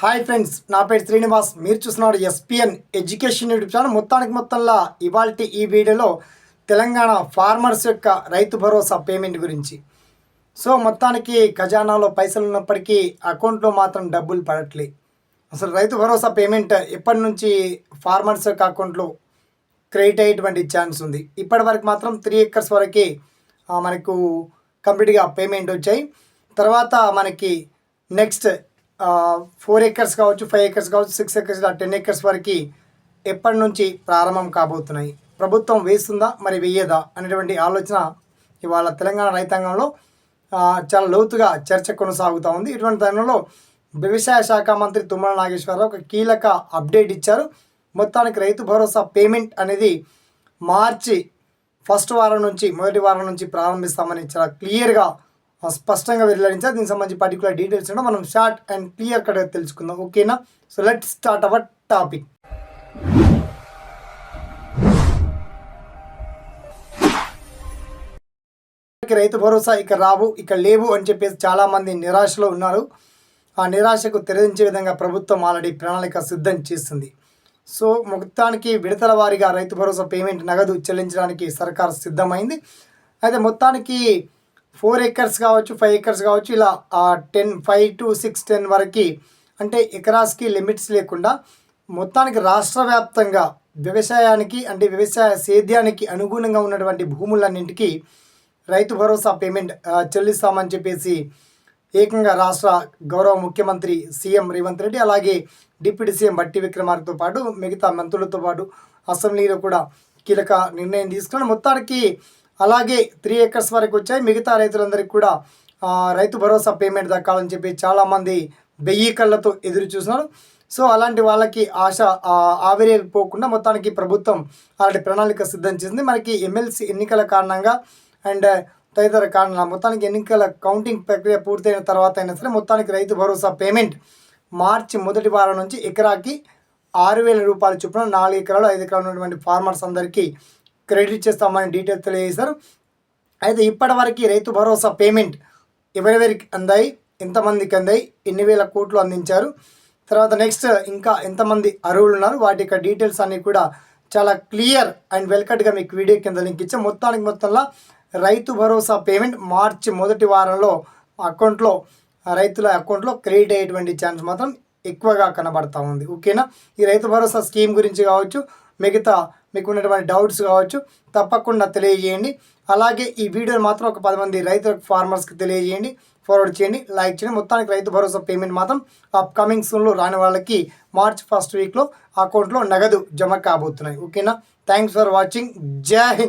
Hi friends నా పేరు శ్రీనివాస్. మీరు చూస్తున్నారు ఎస్పిఎన్ ఎడ్యుకేషన్ యూట్యూబ్ ఛానల్. మొత్తానికి మొత్తంలో ఇవాళ ఈ వీడియోలో తెలంగాణ ఫార్మర్స్ యొక్క రైతు భరోసా పేమెంట్ గురించి. సో మొత్తానికి ఖజానాలో పైసలు ఉన్నప్పటికీ అకౌంట్లో మాత్రం డబ్బులు పడట్లే. అసలు రైతు భరోసా పేమెంట్ ఎప్పటి నుంచి ఫార్మర్స్ యొక్క అకౌంట్లో క్రెడిట్ అయ్యేటువంటి ఛాన్స్ ఉంది. ఇప్పటి వరకు మాత్రం త్రీ ఎకర్స్ వరకే మనకు కంప్లీట్గా పేమెంట్ వచ్చాయి. తర్వాత మనకి నెక్స్ట్ ఫోర్ ఎకర్స్ కావచ్చు ఫైవ్ ఎకర్స్ కావచ్చు సిక్స్ ఎకర్స్ టెన్ ఎకర్స్ వరకు ఎప్పటి నుంచి ప్రారంభం కాబోతున్నాయి? ప్రభుత్వం వేస్తుందా? మరి వేయదా? అనేటువంటి ఆలోచన ఇవాళ తెలంగాణ రైతాంగంలో చాలా లోతుగా చర్చ కొనసాగుతూ ఉంది. ఇటువంటి తరుణంలో వ్యవసాయ శాఖ మంత్రి తుమ్మల నాగేశ్వరరావు ఒక కీలక అప్డేట్ ఇచ్చారు. మొత్తానికి రైతు భరోసా పేమెంట్ అనేది మార్చి ఫస్ట్ వారం నుంచి మొదటి వారం నుంచి ప్రారంభిస్తామని చాలా క్లియర్గా స్పష్టంగా వెల్లడించారు. దీనికి సంబంధించి పర్టికులర్ డీటెయిల్స్ ఉండవు మనం షార్ట్ అండ్ క్లియర్ కట్గా తెలుసుకుందాం. ఓకేనా? So let start our topic Rythu Bharosa ఇక రావు ఇక లేవు అని చెప్పేసి చాలామంది నిరాశలో ఉన్నారు. ఆ నిరాశకు తెరదించే విధంగా ప్రభుత్వం ఆల్రెడీ ప్రణాళిక సిద్ధం చేస్తుంది సో మొత్తానికి విడతల వారీగా రైతు భరోసా పేమెంట్ నగదు చెల్లించడానికి సర్కార్ సిద్ధమైంది. అయితే మొత్తానికి ఫోర్ ఎకర్స్ కావచ్చు ఫైవ్ ఎకర్స్ కావచ్చు ఇలా ten five to six ten వరకు అంటే ఎకరాస్కి లిమిట్స్ లేకుండా మొత్తానికి రాష్ట్ర వ్యాప్తంగా వ్యవసాయానికి అంటే వ్యవసాయ సేద్యానికి అనుగుణంగా ఉన్నటువంటి భూములన్నింటికి రైతు భరోసా పేమెంట్ చెల్లిస్తామని చెప్పేసి ఏకంగా రాష్ట్ర గౌరవ ముఖ్యమంత్రి సీఎం రేవంత్ రెడ్డి అలాగే డిప్యూటీ సీఎం బట్టి విక్రమార్కతో పాటు మిగతా మంత్రులతో పాటు అసెంబ్లీలో కూడా కీలక నిర్ణయం తీసుకుని మొత్తానికి అలాగే త్రీ ఎకర్స్ వరకు వచ్చాయి. మిగతా రైతులందరికీ కూడా రైతు భరోసా పేమెంట్ దక్కాలని చెప్పి చాలామంది వెయ్యి కళ్ళతో ఎదురు చూస్తున్నారు. సో అలాంటి వాళ్ళకి ఆశ ఆ, ఆవిరైపోకుండా మొత్తానికి ప్రభుత్వం అలాంటి ప్రణాళిక సిద్ధం చేసింది. మనకి ఎమ్మెల్సీ ఎన్నికల కారణంగా అండ్ తదితర కారణాల మొత్తానికి ఎన్నికల కౌంటింగ్ ప్రక్రియ పూర్తయిన తర్వాత అయినా సరే మొత్తానికి రైతు భరోసా పేమెంట్ మార్చి మొదటి వారం నుంచి ఎకరాకి ఆరు వేల రూపాయల చొప్పున నాలుగు ఎకరాలు ఐదు ఎకరాలు ఉన్నటువంటి ఫార్మర్స్ అందరికీ క్రెడిట్ చేస్తామని డీటెయిల్స్ తెలియజేశారు. అయితే ఇప్పటివరకు రైతు భరోసా పేమెంట్ ఎవరెవరికి అందాయి ఎంతమందికి అందాయి ఎన్ని వేల కోట్లు అందించారు? తర్వాత నెక్స్ట్ ఇంకా ఎంతమంది అర్హులు ఉన్నారు? వాటి యొక్క డీటెయిల్స్ అన్నీ కూడా చాలా క్లియర్ అండ్ వెల్కట్గా మీకు వీడియో కింద లింక్ ఇచ్చాం. మొత్తానికి మొత్తంలో రైతు భరోసా పేమెంట్ మార్చి మొదటి వారంలో అకౌంట్లో రైతుల అకౌంట్లో క్రెడిట్ అయ్యేటువంటి ఛాన్స్ మాత్రం ఎక్కువగా కనబడతా ఉంది. ఓకేనా? ఈ రైతు భరోసా స్కీమ్ గురించి కావచ్చు మిగతా మీకు ఉన్నటువంటి డౌట్స్ కావచ్చు తప్పకుండా తెలియజేయండి. అలాగే ఈ వీడియోని మాత్రం ఒక పది మంది రైతులకు ఫార్మర్స్కి తెలియజేయండి. ఫార్వర్డ్ చేయండి లైక్ చేయండి. మొత్తానికి రైతు భరోసా పేమెంట్ మాత్రం అప్కమింగ్ సూన్లో రాని వాళ్ళకి మార్చ్ ఫస్ట్ వీక్లో అకౌంట్లో నగదు జమ కాబోతున్నాయి. ఓకేనా థ్యాంక్స్ ఫర్ వాచింగ్ జై హింద్